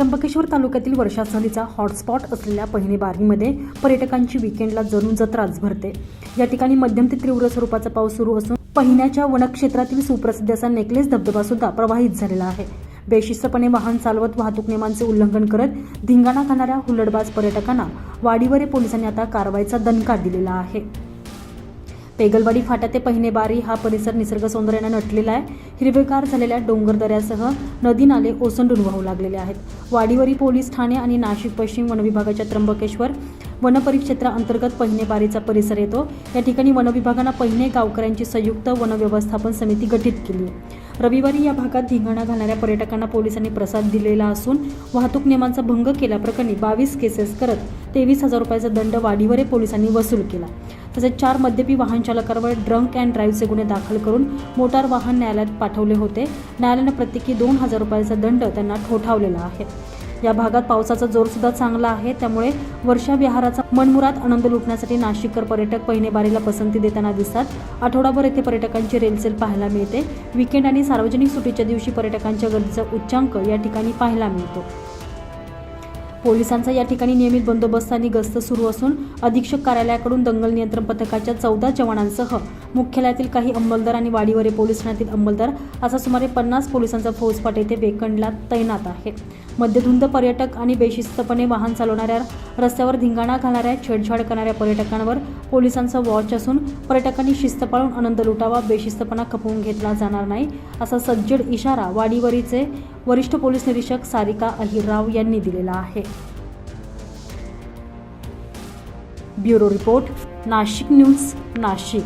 त्र्यंबकेश्वर तालुक्यातील वर्षासनीचा हॉटस्पॉट असलेल्या पहिने बारीमध्ये पर्यटकांची विकेंडला जणू जत्राच भरते. या ठिकाणी मध्यम ते तीव्र स्वरूपाचा पाऊस सुरू असून पहिन्याच्या वनक्षेत्रातील सुप्रसिद्ध असा नेकलेस धबधबा सुद्धा प्रवाहित झालेला आहे. बेशिस्तपणे वाहन चालवत वाहतूक नियमांचे उल्लंघन करत धिंगाणा खाणाऱ्या हुल्लडबाज पर्यटकांना वाडीवरे पोलिसांनी आता कारवाईचा दणका दिलेला आहे. पेगलवाडी फाटा ते पहिनेबारी हा परिसर निसर्ग सौंदर्यानं नटलेला आहे. हिरवेगार झालेल्या डोंगर दऱ्यासह नदी नाले ओसंडून वाहू लागलेले आहेत. वाडीवरी पोलीस ठाणे आणि नाशिक पश्चिम वनविभागाच्या त्र्यंबकेश्वर वनपरिक्षेत्राअंतर्गत पहिनेबारीचा परिसर येतो. या ठिकाणी वनविभागानं पहिने गावकऱ्यांची संयुक्त वनव्यवस्थापन समिती गठीत केली आहे. रविवारी या भागात धिंगाणा घालणाऱ्या पर्यटकांना पोलिसांनी प्रसाद दिलेला असून वाहतूक नियमांचा भंग केल्याप्रकरणी बावीस केसेस करत तेवीस हजार रुपयाचा दंड वाढीवरे पोलिसांनी वसूल केला. तसेच चार मद्यपी वाहन चालकांवर ड्रंक अँड ड्राईव्हचे गुन्हे दाखल करून मोटार वाहन न्यायालयात पाठवले होते. न्यायालयानं प्रत्येकी दोन हजार रुपयाचा दंड त्यांना ठोठावलेला आहे. या भागात पावसाचा जोर सुद्धा चांगला आहे. त्यामुळे वर्षा विहाराचा मनमुरात आनंद लुटण्यासाठी नाशिककर पर्यटक पहिनेबारीला पसंती देताना दिसतात. आठवडाभर येथे पर्यटकांची रेलसेल पाहायला मिळते. विकेंड आणि सार्वजनिक सुट्टीच्या दिवशी पर्यटकांच्या गर्दीचा उच्चांक या ठिकाणी पाहायला मिळतो. पोलिसांचा या ठिकाणी नियमित बंदोबस्त आणि गस्त सुरू असून अधीक्षक कार्यालयाकडून दंगल नियंत्रण पथकाच्या चौदा जवानांसह मुख्यालयातील काही अंमलदार आणि वाडीवरे पोलीस ठाण्यातील अंमलदार असा सुमारे पन्नास पोलिसांचा फौजपाट येथे वेकंडला तैनात आहे. मध्यधुंद पर्यटक आणि बेशिस्तपणे वाहन चालवणाऱ्या रस्त्यावर धिंगाणा घालणाऱ्या छेडछाड करणाऱ्या पर्यटकांवर पोलिसांचा वॉच असून पर्यटकांनी शिस्त पाळून आनंद लुटावा बेशिस्तपणा खपवून घेतला जाणार नाही असा सज्जड इशारा वाडीवरीचे वरिष्ठ पोलीस निरीक्षक सारिका अहिरराव यांनी दिलेला आहे. Bureau report Nashik news Nashik.